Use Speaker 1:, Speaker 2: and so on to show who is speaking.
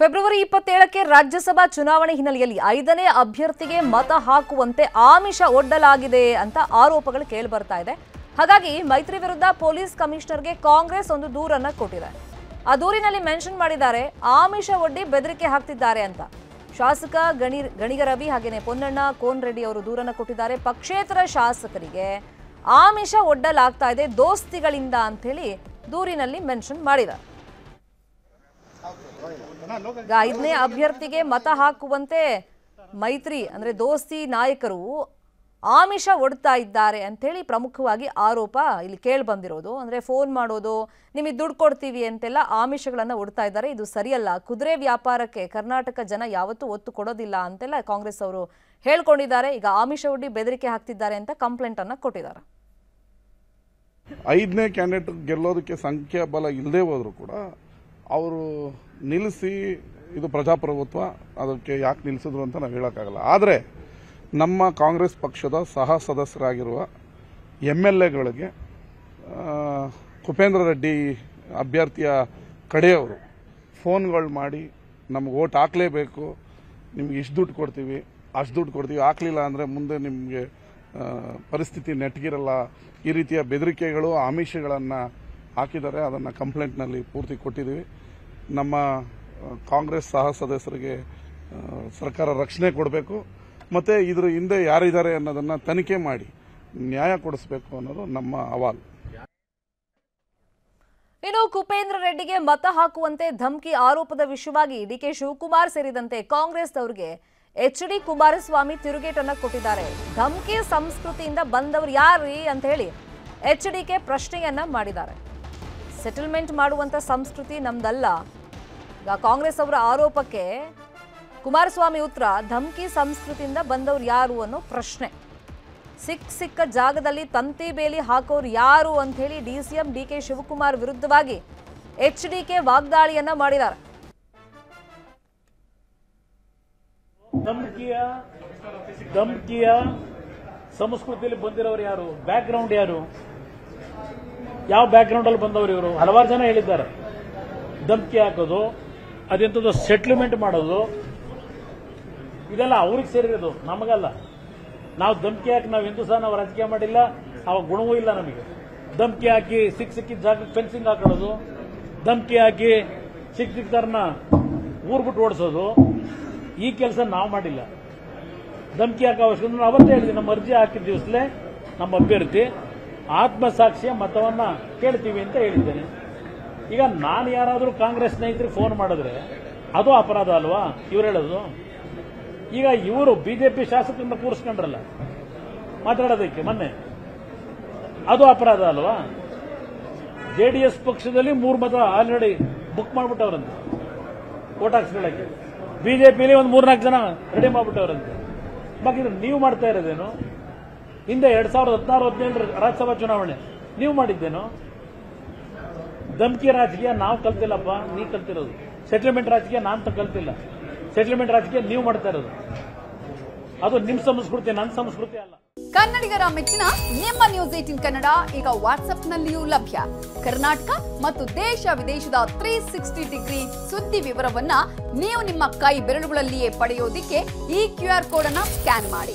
Speaker 1: February ಇಪ್ಪತ್ತೇಳಕ್ಕೆ Rajya Sabha ಚುನಾವಣೆ ಹಿನ್ನೆಲೆಯಲ್ಲಿ ಐದನೇ ಅಭ್ಯರ್ಥಿಗೆ ಮತ ಹಾಕುವಂತೆ ಆಮಿಷ ಒಡ್ಡಲಾಗಿದೆ ಅಂತ ಆರೋಪಗಳು ಕೇಳಿಬರ್ತಾ ಇದೆ. ಹಾಗಾಗಿ ಮೈತ್ರಿ ವಿರುದ್ಧ ಪೊಲೀಸ್ ಕಮಿಷನರ್ಗೆ ಕಾಂಗ್ರೆಸ್ ಒಂದು ದೂರನ್ನ ಕೊಟ್ಟಿದೆ. ಆ ದೂರಿನಲ್ಲಿ ಮೆನ್ಷನ್ ಮಾಡಿದ್ದಾರೆ, ಆಮಿಷ ಒಡ್ಡಿ ಬೆದರಿಕೆ ಹಾಕ್ತಿದ್ದಾರೆ ಅಂತ. ಶಾಸಕ ಗಣಿ, ಗಣಿಗ ರವಿ ಹಾಗೇನೆ ಪೊನ್ನಣ್ಣ ಕೋನ್ ರೆಡ್ಡಿ ಅವರು ದೂರನ್ನ ಕೊಟ್ಟಿದ್ದಾರೆ. ಪಕ್ಷೇತರ ಶಾಸಕರಿಗೆ ಆಮಿಷ ಒಡ್ಡಲಾಗ್ತಾ ಇದೆ ದೋಸ್ತಿಗಳಿಂದ ಹೇಳಿ ದೂರಿನಲ್ಲಿ ಮೆನ್ಷನ್ ಮಾಡಿದ್ದಾರೆ. ಈಗ ಐದನೇ ಅಭ್ಯರ್ಥಿಗೆ ಮತ ಹಾಕುವಂತೆ ಮೈತ್ರಿ, ಅಂದ್ರೆ ದೋಸ್ತಿ ನಾಯಕರು ಆಮಿಷ ಒಡ್ತಾ ಇದ್ದಾರೆ ಅಂತೇಳಿ ಪ್ರಮುಖವಾಗಿ ಆರೋಪ ಇಲ್ಲಿ ಕೇಳಿ ಬಂದಿರೋದು. ಅಂದ್ರೆ ಫೋನ್ ಮಾಡೋದು, ನಿಮಗೆ ದುಡ್ಡು ಕೊಡ್ತೀವಿ ಅಂತೆಲ್ಲ ಆಮಿಷಗಳನ್ನ ಒಡ್ತಾ ಇದ್ದಾರೆ. ಇದು ಸರಿಯಲ್ಲ. ಕುದುರೆ ವ್ಯಾಪಾರಕ್ಕೆ ಕರ್ನಾಟಕ ಜನ ಯಾವತ್ತೂ ಒತ್ತು ಕೊಡೋದಿಲ್ಲ ಅಂತೆಲ್ಲ ಕಾಂಗ್ರೆಸ್ ಅವರು ಹೇಳ್ಕೊಂಡಿದ್ದಾರೆ. ಈಗ ಆಮಿಷ ಒಡ್ಡಿ ಬೆದರಿಕೆ ಹಾಕ್ತಿದ್ದಾರೆ ಅಂತ ಕಂಪ್ಲೇಂಟ್ ಅನ್ನ ಕೊಟ್ಟಿದ್ದಾರೆ.
Speaker 2: ಐದನೇ ಕ್ಯಾಂಡಿಡೇಟ್ ಗೆಲ್ಲೋದಕ್ಕೆ ಸಂಖ್ಯಾಬಲ ಇಲ್ಲದೆ ಹೋದ್ರು ಕೂಡ ಅವರು ನಿಲ್ಲಿಸಿ ಇದು ಪ್ರಜಾಪ್ರಭುತ್ವ, ಅದಕ್ಕೆ ಯಾಕೆ ನಿಲ್ಲಿಸಿದ್ರು ಅಂತ ನಾವು ಹೇಳೋಕ್ಕಾಗಲ್ಲ. ಆದರೆ ನಮ್ಮ ಕಾಂಗ್ರೆಸ್ ಪಕ್ಷದ ಸಹ ಸದಸ್ಯರಾಗಿರುವ ಎಂ ಎಲ್ ಎಗಳಿಗೆ ಕುಪೇಂದ್ರ ರೆಡ್ಡಿ ಅಭ್ಯರ್ಥಿಯ ಕಡೆಯವರು ಫೋನ್ಗಳು ಮಾಡಿ, ನಮ್ಗೆ ಓಟ್ ಹಾಕಲೇಬೇಕು, ನಿಮ್ಗೆ ಇಷ್ಟು ದುಡ್ಡು ಕೊಡ್ತೀವಿ, ಅಷ್ಟು ದುಡ್ಡು ಕೊಡ್ತೀವಿ, ಹಾಕಲಿಲ್ಲ ಅಂದರೆ ಮುಂದೆ ನಿಮಗೆ ಪರಿಸ್ಥಿತಿ ನೆಟ್ಗಿರಲ್ಲ. ಈ ರೀತಿಯ ಬೆದರಿಕೆಗಳು, ಆಮಿಷಗಳನ್ನು ಹಾಕಿದ್ದಾರೆ. ಅದನ್ನು ಕಂಪ್ಲೇಂಟ್ನಲ್ಲಿ ಪೂರ್ತಿ ಕೊಟ್ಟಿದ್ದೀವಿ. ನಮ್ಮ ಕಾಂಗ್ರೆಸ್ ಸಹ ಸದಸ್ಯರಿಗೆ ಸರ್ಕಾರ ರಕ್ಷಣೆ ಕೊಡಬೇಕು. ಮತ್ತು ಇದ್ರ ಹಿಂದೆ ಯಾರಿದ್ದಾರೆ ಅನ್ನೋದನ್ನು ತನಿಖೆ ಮಾಡಿ ನ್ಯಾಯ ಕೊಡಿಸಬೇಕು ಅನ್ನೋದು ನಮ್ಮ ಅವಾಲು.
Speaker 1: ಇನ್ನು ಕುಪೇಂದ್ರ ರೆಡ್ಡಿಗೆ ಮತ ಹಾಕುವಂತೆ ಧಮ್ಕಿ ಆರೋಪದ ವಿಷಯವಾಗಿ ಡಿಕೆ ಶಿವಕುಮಾರ್ ಸೇರಿದಂತೆ ಕಾಂಗ್ರೆಸ್ ಅವರಿಗೆ ಎಚ್ ಡಿ ಕುಮಾರಸ್ವಾಮಿ ತಿರುಗೇಟನ್ನು ಕೊಟ್ಟಿದ್ದಾರೆ. ಧಮ್ಕಿ ಸಂಸ್ಕೃತಿಯಿಂದ ಬಂದವರು ಯಾರ್ರೀ ಅಂತ ಹೇಳಿ ಎಚ್ ಡಿಕೆ ಪ್ರಶ್ನೆಯನ್ನ ಮಾಡಿದ್ದಾರೆ. ಸೆಟಲ್ಮೆಂಟ್ ಮಾಡುವಂಥ ಸಂಸ್ಕೃತಿ ನಮ್ದಲ್ಲ. ಈಗ ಕಾಂಗ್ರೆಸ್ ಅವರ ಆರೋಪಕ್ಕೆ ಕುಮಾರಸ್ವಾಮಿ ಉತ್ತರ ಧಮ್ಕಿ ಸಂಸ್ಕೃತಿಯಿಂದ ಬಂದವರು ಯಾರು ಅನ್ನೋ ಪ್ರಶ್ನೆ. ಸಿಕ್ಕ ಸಿಕ್ಕ ಜಾಗದಲ್ಲಿ ತಂತಿ ಬೇಲಿ ಹಾಕೋರು ಯಾರು ಅಂತ ಹೇಳಿ D C M D K Shivakumar ವಿರುದ್ಧವಾಗಿ ಎಚ್ ಡಿ ಕೆ ವಾಗ್ದಾಳಿಯನ್ನ ಮಾಡಿದ್ದಾರೆ.
Speaker 3: ಸಂಸ್ಕೃತಿಯಲ್ಲಿ ಬಂದಿರೋರು ಯಾರು? ಬ್ಯಾಕ್ ಯಾರು? ಯಾವ ಬ್ಯಾಕ್ ಗ್ರೌಂಡ್ ಅಲ್ಲಿ ಬಂದವರು ಇವರು? ಹಲವಾರು ಜನ ಹೇಳಿದ್ದಾರೆ. ಧಮ್ಕಿ ಹಾಕೋದು, ಅದೆಂಥದ್ದು ಸೆಟ್ಲ್ಮೆಂಟ್ ಮಾಡೋದು. ಇದೆಲ್ಲ ಅವ್ರಿಗೆ ಸೇರಿರೋದು, ನಮಗಲ್ಲ. ನಾವು ಧಮ್ಕಿ ಹಾಕಿ ನಾವು ಎಂದೂ ಸಹ ನಾವು ರಾಜಕೀಯ ಮಾಡಿಲ್ಲ, ಅವ ಗುಣವೂ ಇಲ್ಲ ನಮಗೆ. ಧಮ್ಕಿ ಹಾಕಿ ಸಿಕ್ ಸಿಕ್ಕಿದ ಜಾಗಕ್ಕೆ ಫೆನ್ಸಿಂಗ್ ಹಾಕೊಳ್ಳೋದು, ಧಮ್ಕಿ ಹಾಕಿ ಸಿಕ್ ಸಿಕ್ತಾರನ್ನ ಊರ್ ಬಿಟ್ಟು ಓಡಿಸೋದು, ಈ ಕೆಲಸ ನಾವು ಮಾಡಿಲ್ಲ. ಧಮ್ಕಿ ಹಾಕೋ ಅವಶ್ಯಕತೆ ಅವತ್ತೇ ಹೇಳಿದೆ ನಮ್ಮ ಅರ್ಜಿ ಹಾಕಿದ ದಿವಸಲೇ ನಮ್ಮ ಅಭ್ಯರ್ಥಿ ಆತ್ಮಸಾಕ್ಷಿಯ ಮತವನ್ನ ಕೇಳ್ತೀವಿ ಅಂತ ಹೇಳಿದ್ದೇನೆ. ಈಗ ನಾನು ಯಾರಾದರೂ ಕಾಂಗ್ರೆಸ್ ಸ್ನೇಹಿತರು ಫೋನ್ ಮಾಡಿದ್ರೆ ಅದು ಅಪರಾಧ ಅಲ್ವಾ? ಇವ್ರು ಹೇಳೋದು? ಈಗ ಇವರು ಬಿಜೆಪಿ ಶಾಸಕರನ್ನ ಕೂರಿಸ್ಕೊಂಡ್ರಲ್ಲ, ಮಾತಾಡೋದಕ್ಕೆ ಮೊನ್ನೆ. ಅದು ಅಪರಾಧ ಅಲ್ವಾ? ಜೆಡಿಎಸ್ ಪಕ್ಷದಲ್ಲಿ ಮೂರು ಮತ ಆಲ್ರೆಡಿ ಬುಕ್ ಮಾಡ್ಬಿಟ್ಟವ್ರಂತೆ. ಓಟ್ ಹಾಕ್ಸ್ಕೊಳ್ಳಕ್ಕೆ. ಬಿಜೆಪಿಲಿ ಒಂದು ಮೂರ್ನಾಲ್ಕು ಜನ ರೆಡಿ ಮಾಡ್ಬಿಟ್ಟವ್ರಂತೆ. ಬಾಕಿ ನೀವು ಮಾಡ್ತಾ ಇರೋದೇನು? ಹಿಂದೆ ಎರಡ್ ಸಾವಿರದ ಹದಿನಾರು, ಹದಿನೇಳರ ರಾಜ್ಯಸಭಾ ಚುನಾವಣೆ. ನೀವು ಮಾಡಿದ್ದೇನು? ಧಮ್ಕಿ ರಾಜಕೀಯ ನಾವು ಕಲ್ತಿಲ್ಲಪ್ಪ, ನೀ ಕಲ್ತಿರೋದು. ಸೆಟ್ಲ್ಮೆಂಟ್ ರಾಜಕೀಯ ನಾನು ಕಲ್ತಿಲ್ಲ. ಸೆಟ್ಲ್ಮೆಂಟ್ ರಾಜಕೀಯ ನೀವು ಮಾಡ್ತಾ ಇರೋದು. ಅದು ನಿಮ್ಮ ಸಂಸ್ಕೃತಿ ನನ್ನ ಸಂಸ್ಕೃತಿ ಅಲ್ಲ.
Speaker 4: ಕನ್ನಡಿಗರ ಮೆಚ್ಚಿನ ನಿಮ್ಮ ನ್ಯೂಸ್ ಏಟಿನ್ ಕನ್ನಡ ಈಗ ವಾಟ್ಸ್ಆಪ್ನಲ್ಲಿಯೂ ಲಭ್ಯ. ಕರ್ನಾಟಕ ಮತ್ತು ದೇಶ ವಿದೇಶದ ತ್ರೀ ಸಿಕ್ಸ್ಟಿ ಡಿಗ್ರಿ ಸುದ್ದಿ ವಿವರವನ್ನ ನೀವು ನಿಮ್ಮ ಕೈ ಬೆರಳುಗಳಲ್ಲಿಯೇ ಪಡೆಯೋದಿಕ್ಕೆ ಈ ಕ್ಯೂ ಆರ್ ಕೋಡ್ ಅನ್ನ ಸ್ಕ್ಯಾನ್ ಮಾಡಿ.